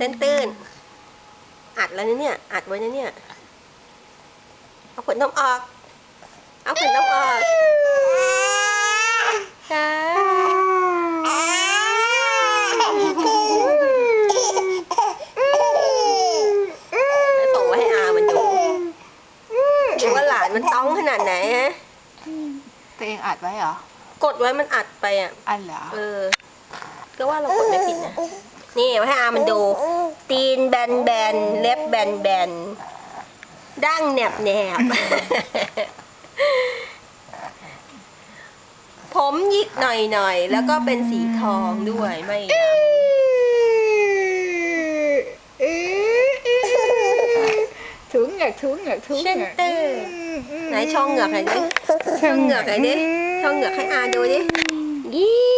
ตื้นตื้นๆ อัดแล้วนะเนี่ย อัดไว้นะเนี่ย เอาขนนมออก เอาขนนมออกค่ะส่งไว้ให้อามันดูดูว่าหลานมันต้องขนาดไหนฮะ ตัวเองอัดไว้เหรอ กดไว้มันอัดไปอะ อันเหรอ เออ ก็ว่าเรากดไม่ผิดนะ นี่เอาให้อามันดู ตีนแบนแบนๆเล็บแบนแบนๆดั้งแหนบแหนบผมหยิกหน่อยหน่อยๆแล้วก็เป็นสีทองด้วยไม่ดถุงเหงือกถุงเหงือกถุงำเหเช่นงือกเตอร์ไหนช่องเหงือกไหนอยดิช่องเหงือกไหนอยดิช่องเหงือกให้อาดูดิยี่